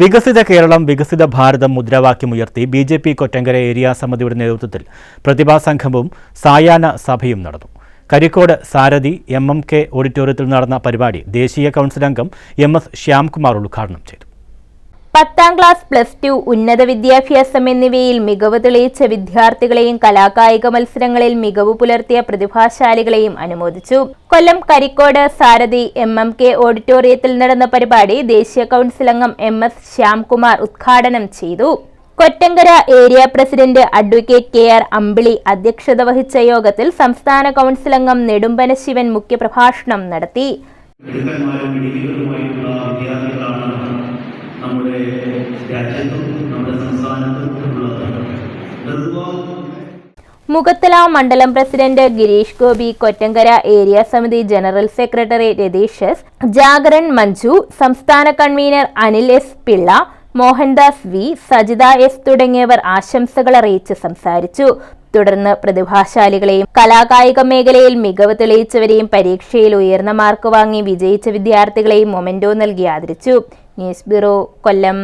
വികസിത കേരളം വികസിത Bharatam മുദ്രാവാക്യമുയർത്തി B J P Kottankara area സമിതിയുടെ നേതൃത്വത്തിൽ പ്രതിഭാ സംഗമവും സായാഹ്ന സഭയും നടന്നു. Karikode Sarathi M M K ഓഡിറ്റോറിയത്തിൽ നടന്ന പരിപാടി ദേശീയ കൗൺസിൽ അംഗം എം എസ് ശ്യാംകുമാർ ഉദ്ഘാടനം ചെയ്തു. പത്താം ക്ലാസ് പ്ലസ് ടു ഉന്നത വിദ്യാഭ്യാസം എന്നിവയിൽ മികവ് തെളിയിച്ച വിദ്യാർത്ഥികളെയും കലാകായിക മത്സരങ്ങളിൽ മികവ് പുലർത്തിയ പ്രതിഭാശാലികളെയും അനുമോദിച്ചു. Kollam Karikode Sarathi M M K ഓഡിറ്റോറിയത്തിൽ നടന്ന പരിപാടി ദേശീയ കൗൺസിൽ അംഗം എം എസ് ശ്യാംകുമാർ ഉദ്ഘാടനം ചെയ്തു. Kottankara area president advocate K R Ambili അധ്യക്ഷത വഹിച്ച യോഗത്തിൽ സംസ്ഥാന കൗൺസിൽ അംഗം നെടുമ്പന ശിവൻ മുഖ്യപ്രഭാഷണം നടത്തി. മുഖത്തല മണ്ഡലം പ്രസിഡന്റ് ഗിരീഷ് ഗോപി കൊറ്റങ്കര ഏരിയ സമിതി general secretary Ratheesh S Jagaran Manju സംസ്ഥാന convener Anil S Pillai Mohandas V Sajitha S തുടങ്ങിയവർ ആശംസകൾ അറിയിച്ച് സംസാരിച്ചു. തുടർന്ന് പ്രതിഭാശാലികളെയും കലാകായിക മേഖലയിൽ മികവ് തെളിയിച്ചവരെയും പരീക്ഷയിൽ ഉയർന്ന മാർക്ക് വാങ്ങി വിജയിച്ച വിദ്യാർത്ഥികളെയും മൊമെന്റോ നൽകി ആദരിച്ചു. News bureau Kollam.